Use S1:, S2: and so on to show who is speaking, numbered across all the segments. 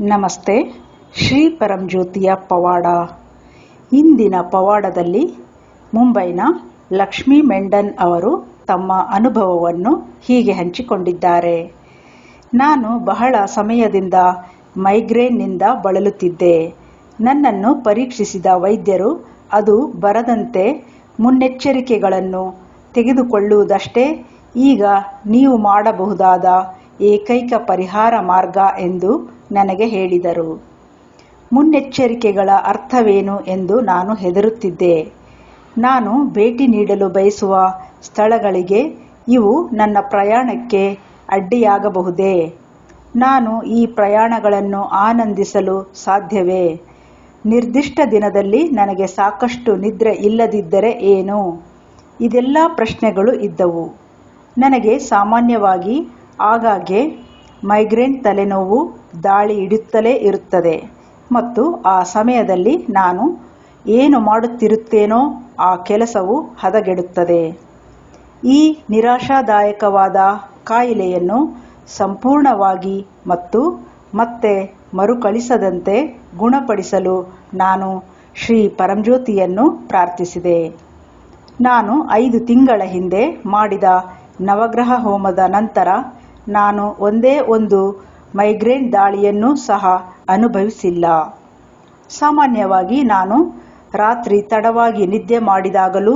S1: ನಮಸ್ತೆ, ಶ್ರೀ ಪರಂಜ್ಯೋತಿಯ ಪವಾಡ. ಇಂದಿನ ಪವಾಡದಲ್ಲಿ ಮುಂಬೈನ ಲಕ್ಷ್ಮೀ ಮೆಂಡನ್ ಅವರು ತಮ್ಮ ಅನುಭವವನ್ನು ಹೀಗೆ ಹಂಚಿಕೊಂಡಿದ್ದಾರೆ. ನಾನು ಬಹಳ ಸಮಯದಿಂದ ಮೈಗ್ರೇನ್ನಿಂದ ಬಳಲುತ್ತಿದ್ದೆ. ನನ್ನನ್ನು ಪರೀಕ್ಷಿಸಿದ ವೈದ್ಯರು ಅದು ಬರದಂತೆ ಮುನ್ನೆಚ್ಚರಿಕೆಗಳನ್ನು ತೆಗೆದುಕೊಳ್ಳುವುದಷ್ಟೇ ಈಗ ನೀವು ಮಾಡಬಹುದಾದ ಏಕೈಕ ಪರಿಹಾರ ಮಾರ್ಗ ಎಂದು ನನಗೆ ಹೇಳಿದರು. ಮುನ್ನೆಚ್ಚರಿಕೆಗಳ ಅರ್ಥವೇನು ಎಂದು ನಾನು ಹೆದರುತ್ತಿದ್ದೆ. ನಾನು ಭೇಟಿ ನೀಡಲು ಬಯಸುವ ಸ್ಥಳಗಳಿಗೆ ಇವು ನನ್ನ ಪ್ರಯಾಣಕ್ಕೆ ಅಡ್ಡಿಯಾಗಬಹುದೇ? ನಾನು ಈ ಪ್ರಯಾಣಗಳನ್ನು ಆನಂದಿಸಲು ಸಾಧ್ಯವೇ? ನಿರ್ದಿಷ್ಟ ದಿನದಲ್ಲಿ ನನಗೆ ಸಾಕಷ್ಟು ನಿದ್ರೆ ಇಲ್ಲದಿದ್ದರೆ ಏನು? ಇದೆಲ್ಲ ಪ್ರಶ್ನೆಗಳು ಇದ್ದವು. ನನಗೆ ಸಾಮಾನ್ಯವಾಗಿ ಆಗಾಗ್ಗೆ ಮೈಗ್ರೇನ್ ತಲೆನೋವು ದಾಳಿ ಹಿಡಿಯುತ್ತಲೇ ಇರುತ್ತದೆ. ಮತ್ತು ಆ ಸಮಯದಲ್ಲಿ ನಾನು ಏನು ಮಾಡುತ್ತಿರುತ್ತೇನೋ ಆ ಕೆಲಸವು ಹದಗೆಡುತ್ತದೆ. ಈ ನಿರಾಶಾದಾಯಕವಾದ ಕಾಯಿಲೆಯನ್ನು ಸಂಪೂರ್ಣವಾಗಿ ಮತ್ತು ಮತ್ತೆ ಮರುಕಳಿಸದಂತೆ ಗುಣಪಡಿಸಲು ನಾನು ಶ್ರೀ ಪರಂಜ್ಯೋತಿಯನ್ನು ಪ್ರಾರ್ಥಿಸಿದೆ. ನಾನು ಐದು ತಿಂಗಳ ಹಿಂದೆ ಮಾಡಿದ ನವಗ್ರಹ ಹೋಮದ ನಂತರ ನಾನು ಒಂದೇ ಒಂದು ಮೈಗ್ರೇನ್ ದಾಳಿಯನ್ನು ಸಹ ಅನುಭವಿಸಿಲ್ಲ. ಸಾಮಾನ್ಯವಾಗಿ ನಾನು ರಾತ್ರಿ ತಡವಾಗಿ ನಿದ್ದೆ ಮಾಡಿದಾಗಲೂ,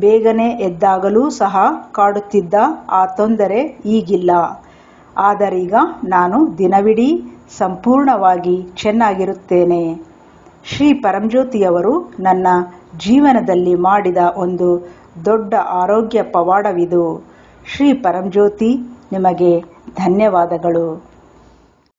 S1: ಬೇಗನೆ ಎದ್ದಾಗಲೂ ಸಹ ಕಾಡುತ್ತಿದ್ದ ಆ ತೊಂದರೆ ಈಗಿಲ್ಲ. ಆದರೀಗ ನಾನು ದಿನವಿಡೀ ಸಂಪೂರ್ಣವಾಗಿ ಚೆನ್ನಾಗಿರುತ್ತೇನೆ. ಶ್ರೀ ಪರಂಜ್ಯೋತಿಯವರು ನನ್ನ ಜೀವನದಲ್ಲಿ ಮಾಡಿದ ಒಂದು ದೊಡ್ಡ ಆರೋಗ್ಯ ಪವಾಡವಿದು. ಶ್ರೀ ಪರಂಜ್ಯೋತಿ ನಿಮಗೆ ಧನ್ಯವಾದಗಳು.